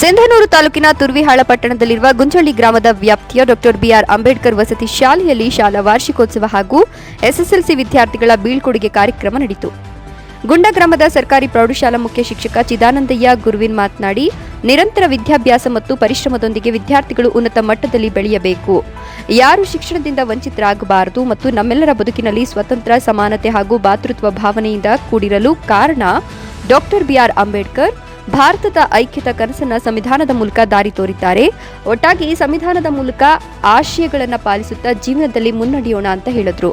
ಸಿಂಧನೂರು ತಾಲೂಕಿನ ತುರ್ವಿಹಾಳ ಪಟ್ಟಣದಲ್ಲಿರುವ ಗುಂಜಳ್ಳಿ ಗ್ರಾಮದ ವ್ಯಾಪ್ತಿಯ ಡಾಕ್ಟರ್ ಬಿಆರ್ ಅಂಬೇಡ್ಕರ್ ವಸತಿ ಶಾಲೆಯಲ್ಲಿ ಶಾಲಾ ವಾರ್ಷಿಕೋತ್ಸವ ಹಾಗೂ ಎಸ್ಎಸ್ಎಲ್ಸಿ ವಿದ್ಯಾರ್ಥಿಗಳ ಬೀಳ್ಕೊಡುಗೆ ಕಾರ್ಯಕ್ರಮ ನಡೆಯಿತು ಗುಂಡ ಗ್ರಾಮದ ಸರ್ಕಾರಿ ಪ್ರೌಢಶಾಲಾ ಮುಖ್ಯ ಶಿಕ್ಷಕ ಚಿದಾನಂದಯ್ಯ ಗುರುವಿನ್ ಮಾತನಾಡಿ, ನಿರಂತರ ವಿದ್ಯಾಭ್ಯಾಸ ಮತ್ತು ಪರಿಶ್ರಮದೊಂದಿಗೆ ವಿದ್ಯಾರ್ಥಿಗಳು ಉನ್ನತ ಮಟ್ಟದಲ್ಲಿ ಬೆಳೆಯಬೇಕು. ಯಾರು ಶಿಕ್ಷಣದಿಂದ ವಂಚಿತರಾಗಬಾರದು ಮತ್ತು ನಮ್ಮೆಲ್ಲರ ಬದುಕಿನಲ್ಲಿ ಸ್ವತಂತ್ರ, ಸಮಾನತೆ ಹಾಗೂ ಭಾತೃತ್ವ ಭಾವನೆಯಿಂದ ಕೂಡಿರಲು ಕಾರಣ ಡಾಕ್ಟರ್ ಬಿಆರ್ ಅಂಬೇಡ್ಕರ್. ಭಾರತದ ಐಕ್ಯತ ಕನಸನ್ನ ಸಂವಿಧಾನದ ಮೂಲಕ ದಾರಿ ತೋರಿದ್ದಾರೆ. ಒಟ್ಟಾಗಿ ಸಂವಿಧಾನದ ಮೂಲಕ ಆಶಯಗಳನ್ನು ಪಾಲಿಸುತ್ತಾ ಜೀವನದಲ್ಲಿ ಮುನ್ನಡೆಯೋಣ ಅಂತ ಹೇಳಿದ್ರು.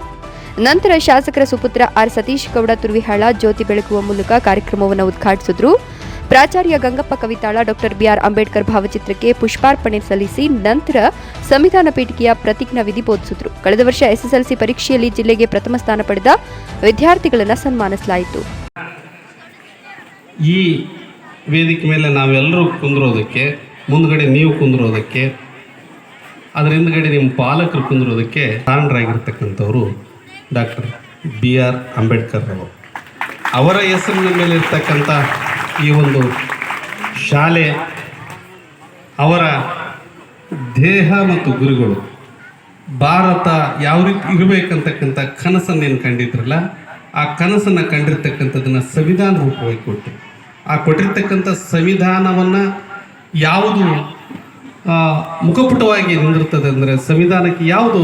ನಂತರ ಶಾಸಕರ ಸುಪುತ್ರ ಆರ್ ಸತೀಶ್ ಗೌಡ ತುರ್ವಿಹಾಳ ಜ್ಯೋತಿ ಬೆಳಗುವ ಮೂಲಕ ಕಾರ್ಯಕ್ರಮವನ್ನು ಉದ್ಘಾಟಿಸಿದ್ರು. ಪ್ರಾಚಾರ್ಯ ಗಂಗಪ್ಪ ಕವಿತಾಳ, ಡಾಕ್ಟರ್ ಬಿಆರ್ ಅಂಬೇಡ್ಕರ್ ಭಾವಚಿತ್ರಕ್ಕೆ ಪುಷ್ಪಾರ್ಪಣೆ ಸಲ್ಲಿಸಿ ನಂತರ ಸಂವಿಧಾನ ಪೀಠಿಕೆಯ ಪ್ರತಿಜ್ಞಾ ವಿಧಿ ಬೋಧಿಸಿದ್ರು. ಕಳೆದ ವರ್ಷ ಎಸ್ಎಸ್ಎಲ್ಸಿ ಪರೀಕ್ಷೆಯಲ್ಲಿ ಜಿಲ್ಲೆಗೆ ಪ್ರಥಮ ಸ್ಥಾನ ಪಡೆದ ವಿದ್ಯಾರ್ಥಿಗಳನ್ನು ಸನ್ಮಾನಿಸಲಾಯಿತು. ಈ ವೇದಿಕೆ ಮೇಲೆ ನಾವೆಲ್ಲರೂ ಕುಂದಿರೋದಕ್ಕೆ, ಮುಂದ್ಗಡೆ ನೀವು ಕುಂದಿರೋದಕ್ಕೆ ಅದರ ಹಿಂದ್ಗಡೆ ನಿಮ್ಮ ಪಾಲಕರು ಕುಂದಿರೋದಕ್ಕೆ ಕಾರಣರಾಗಿರ್ತಕ್ಕಂಥವ್ರು ಡಾಕ್ಟರ್ ಬಿ ಆರ್ ಅಂಬೇಡ್ಕರ್ ಅವರು. ಅವರ ಹೆಸರಿನ ಮೇಲೆ ಇರ್ತಕ್ಕಂಥ ಈ ಒಂದು ಶಾಲೆ, ಅವರ ದೇಹ ಮತ್ತು ಗುರುಗಳು, ಭಾರತ ಯಾವ ರೀತಿ ಇರಬೇಕಂತಕ್ಕಂಥ ಕನಸನ್ನೇನು ಕಂಡಿದ್ರಲ್ಲ, ಆ ಕನಸನ್ನು ಕಂಡಿರ್ತಕ್ಕಂಥದ್ದನ್ನು ಸಂವಿಧಾನ ರೂಪವಾಗಿ ಕೊಟ್ಟು ಆ ಕೊಟ್ಟಿರ್ತಕ್ಕಂಥ ಸಂವಿಧಾನವನ್ನು ಯಾವುದು ಮುಖಪುಟವಾಗಿ ನಿಂದಿರ್ತದೆ ಅಂದರೆ ಸಂವಿಧಾನಕ್ಕೆ ಯಾವುದು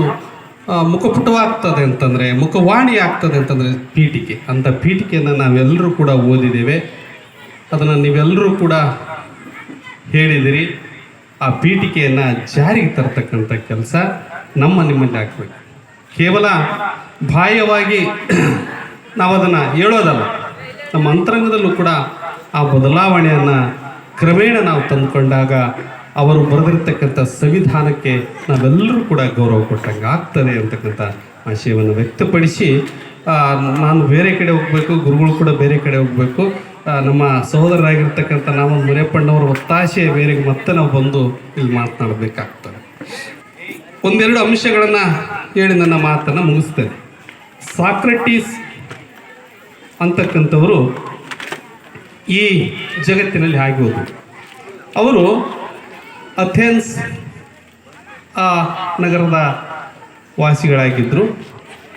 ಮುಖಪುಟವಾಗ್ತದೆ ಅಂತಂದರೆ ಮುಖವಾಣಿ ಆಗ್ತದೆ ಅಂತಂದರೆ ಪೀಠಿಕೆ. ಅಂಥ ಪೀಠಿಕೆಯನ್ನು ನಾವೆಲ್ಲರೂ ಕೂಡ ಓದಿದ್ದೇವೆ. ಅದನ್ನು ನೀವೆಲ್ಲರೂ ಕೂಡ ಹೇಳಿದಿರಿ. ಆ ಪೀಠಿಕೆಯನ್ನು ಜಾರಿಗೆ ತರ್ತಕ್ಕಂಥ ಕೆಲಸ ನಮ್ಮ ನಿಮ್ಮಲ್ಲಿ ಆಗ್ಬೇಕು. ಕೇವಲ ಬಾಹ್ಯವಾಗಿ ನಾವು ಅದನ್ನು ಹೇಳೋದಲ್ಲ, ನಮ್ಮ ಅಂತರಂಗದಲ್ಲೂ ಕೂಡ ಆ ಬದಲಾವಣೆಯನ್ನು ಕ್ರಮೇಣ ನಾವು ತಂದುಕೊಂಡಾಗ ಅವರು ಬರೆದಿರ್ತಕ್ಕಂಥ ಸಂವಿಧಾನಕ್ಕೆ ನಾವೆಲ್ಲರೂ ಕೂಡ ಗೌರವ ಕೊಟ್ಟಂಗೆ ಆಗ್ತದೆ ಅಂತಕ್ಕಂಥ ಆಶಯವನ್ನು ವ್ಯಕ್ತಪಡಿಸಿ ನಾನು ಬೇರೆ ಕಡೆ ಹೋಗಬೇಕು, ಗುರುಗಳು ಕೂಡ ಬೇರೆ ಕಡೆ ಹೋಗಬೇಕು ನಮ್ಮ ಸಹೋದರರಾಗಿರ್ತಕ್ಕಂಥ ನಾವು ಮುರಿಯಪ್ಪಣ್ಣವರ ಒತ್ತಾಶೆ ಬೇರೆ ಮತ್ತೆ ನಾವು ಬಂದು ಇಲ್ಲಿ ಮಾತನಾಡಬೇಕಾಗ್ತದೆ. ಒಂದೆರಡು ಅಂಶಗಳನ್ನು ಹೇಳಿ ನನ್ನ ಮಾತನ್ನು ಮುಗಿಸ್ತೇನೆ. ಸಾಕ್ರೆಟೀಸ್ ಅಂತಕ್ಕಂಥವರು ಈ ಜಗತ್ತಿನಲ್ಲಿ ಆಗಿ ಹೋದರು ಅವರು ಅಥೆನ್ಸ್, ಆ ನಗರದ ವಾಸಿಗಳಾಗಿದ್ದರು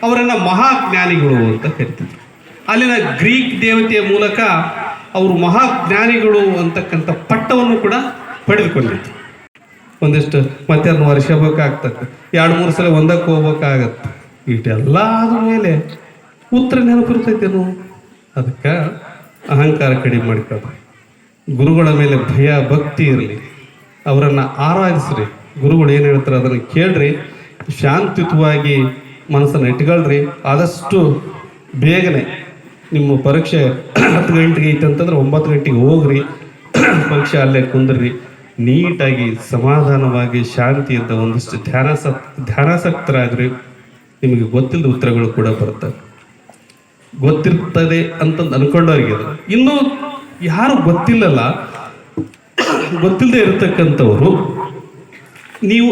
ಅವರನ್ನು ಮಹಾಜ್ಞಾನಿಗಳು ಅಂತ ಕರಿತಿದ್ರು. ಅಲ್ಲಿನ ಗ್ರೀಕ್ ದೇವತೆಯ ಮೂಲಕ ಅವರು ಮಹಾಜ್ಞಾನಿಗಳು ಅಂತಕ್ಕಂಥ ಪಟ್ಟವನ್ನು ಕೂಡ ಪಡೆದುಕೊಂಡಿದ್ರು. ಒಂದಿಷ್ಟು ಮಧ್ಯಾಹ್ನ ವರ್ಷ ಬೇಕಾಗ್ತದೆ ಎರಡು, ಮೂರು ಸಲ ಒಂದಕ್ಕೆ ಹೋಗ್ಬೇಕಾಗತ್ತೆ. ಇಷ್ಟೆಲ್ಲ ಆದ ಮೇಲೆ ಉತ್ತರ ನೆನಪಿರ್ತೈತೇನು? ಅದಕ್ಕೆ ಅಹಂಕಾರ ಕಡಿಮೆ ಮಾಡ್ಕೊಳ್ರಿ. ಗುರುಗಳ ಮೇಲೆ ಭಯ, ಭಕ್ತಿ ಇರಲಿ. ಅವರನ್ನು ಆರಾಧಿಸ್ರಿ. ಗುರುಗಳು ಏನು ಹೇಳ್ತಾರೆ ಅದನ್ನು ಕೇಳ್ರಿ. ಶಾಂತಿಯುತವಾಗಿ ಮನಸ್ಸನ್ನು ಇಟ್ಕೊಳ್ರಿ. ಆದಷ್ಟು ಬೇಗನೆ ನಿಮ್ಮ ಪರೀಕ್ಷೆ ಹತ್ತು ಗಂಟೆಗೆ ಐತೆ ಅಂತಂದ್ರೆ ಒಂಬತ್ತು ಗಂಟೆಗೆ ಹೋಗ್ರಿ. ಪರೀಕ್ಷೆ ಅಲ್ಲೇ ಕುಂದ್ರಿ. ನೀಟಾಗಿ ಸಮಾಧಾನವಾಗಿ ಶಾಂತಿಯಿಂದ ಒಂದಷ್ಟು ಧ್ಯಾನಾಸಕ್ ಧ್ಯಾನಾಸಕ್ತರಾಗ್ರಿ. ನಿಮಗೆ ಗೊತ್ತಿಲ್ಲದ ಉತ್ತರಗಳು ಕೂಡ ಬರ್ತವೆ ಗೊತ್ತಿರ್ತದೆ ಅಂತಂದು ಅನ್ಕೊಂಡವ್ರಿಗೆ ಇನ್ನು ಯಾರು ಗೊತ್ತಿಲ್ಲಲ್ಲ ಗೊತ್ತಿಲ್ಲದೆ ಇರತಕ್ಕಂಥವ್ರು, ನೀವು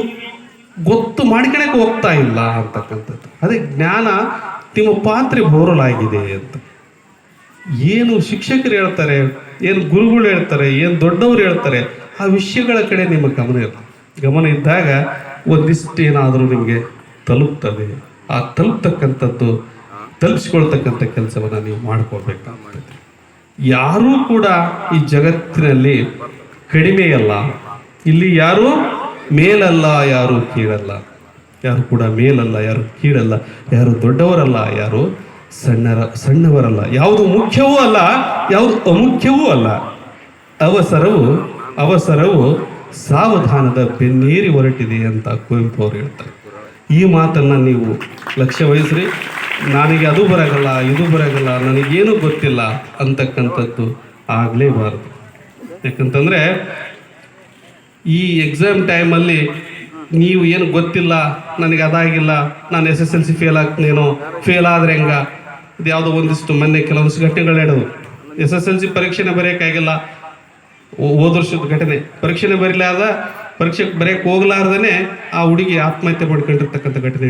ಗೊತ್ತು ಮಾಡ್ಕೊಳಕ್ಕೆ ಹೋಗ್ತಾ ಇಲ್ಲ ಅಂತಕ್ಕಂಥದ್ದು. ಅದೇ ಜ್ಞಾನ ನಿಮ್ಮ ಪಾತ್ರೆ ಬೋರಲಾಗಿದೆ ಅಂತ. ಏನು ಶಿಕ್ಷಕರು ಹೇಳ್ತಾರೆ, ಏನು ಗುರುಗಳು ಹೇಳ್ತಾರೆ, ಏನು ದೊಡ್ಡವರು ಹೇಳ್ತಾರೆ, ಆ ವಿಷಯಗಳ ಕಡೆ ನಿಮ್ಮ ಗಮನ ಇಲ್ಲ. ಗಮನ ಇದ್ದಾಗ ಒಂದಿಷ್ಟು ಏನಾದರೂ ನಿಮಗೆ ತಲುಪ್ತದೆ. ಆ ತಲುಪ್ತಕ್ಕಂಥದ್ದು ತಲುಪಿಸ್ಕೊಳ್ತಕ್ಕಂಥ ಕೆಲಸವನ್ನು ನೀವು ಮಾಡ್ಕೋಬೇಕಾಗ್ತದೆ ಯಾರೂ ಕೂಡ ಈ ಜಗತ್ತಿನಲ್ಲಿ ಕಡಿಮೆಯಲ್ಲ ಇಲ್ಲಿ ಯಾರು ಮೇಲಲ್ಲ, ಯಾರು ಕೀಳಲ್ಲ. ಯಾರು ಕೂಡ ಮೇಲಲ್ಲ, ಯಾರು ಕೀಳಲ್ಲ, ಯಾರು ದೊಡ್ಡವರಲ್ಲ, ಯಾರು ಸಣ್ಣರ, ಸಣ್ಣವರಲ್ಲ. ಯಾವುದು ಮುಖ್ಯವೂ ಅಲ್ಲ, ಯಾವುದು ಅಮುಖ್ಯವೂ ಅಲ್ಲ. ಅವಸರವು ಅವಸರವು ಸಾವಧಾನದ ಬೆನ್ನೇರಿ ಹೊರಟಿದೆ ಅಂತ ಕುವೆಂಪು ಅವರು ಹೇಳ್ತಾರೆ. ಈ ಮಾತನ್ನು ನೀವು ಲಕ್ಷ್ಯ ವಹಿಸ್ರಿ. ನನಗೆ ಅದು ಬರಗಲ್ಲ, ಇದು ಬರಗಲ್ಲ, ನನಗೇನು ಗೊತ್ತಿಲ್ಲ ಅಂತಕ್ಕಂಥದ್ದು ಆಗಲೇಬಾರದು. ಯಾಕಂತಂದರೆ ಈ ಎಕ್ಸಾಮ್ ಟೈಮಲ್ಲಿ ನೀವು ಏನು ಗೊತ್ತಿಲ್ಲ, ನನಗೆ ಅದಾಗಿಲ್ಲ, ನಾನು S S L C fail ಆಗ್ತೀನೇನೋ fail ಆದರೆ ಹೆಂಗ? ಇದು ಯಾವುದೋ ಒಂದಿಷ್ಟು ಮೊನ್ನೆ ಕೆಲವೊಂದಿಷ್ಟು ಘಟನೆಗಳು ನಡೆದು ಎಸ್ ಎಸ್ ಎಲ್ ಸಿ ಪರೀಕ್ಷೆನೇ ಬರೆಯೋಕ್ಕಾಗಿಲ್ಲ. ಹೋದ ವರ್ಷದ ಘಟನೆ. ಪರೀಕ್ಷೆನೇ ಬರೀಲಾರ್ದ, ಪರೀಕ್ಷೆಗೆ ಬರೆಯಕ್ಕೆ ಹೋಗ್ಲಾರ್ದೇ ಆ ಹುಡುಗಿ ಆತ್ಮಹತ್ಯೆ ಮಾಡ್ಕೊಂಡಿರ್ತಕ್ಕಂಥ ಘಟನೆ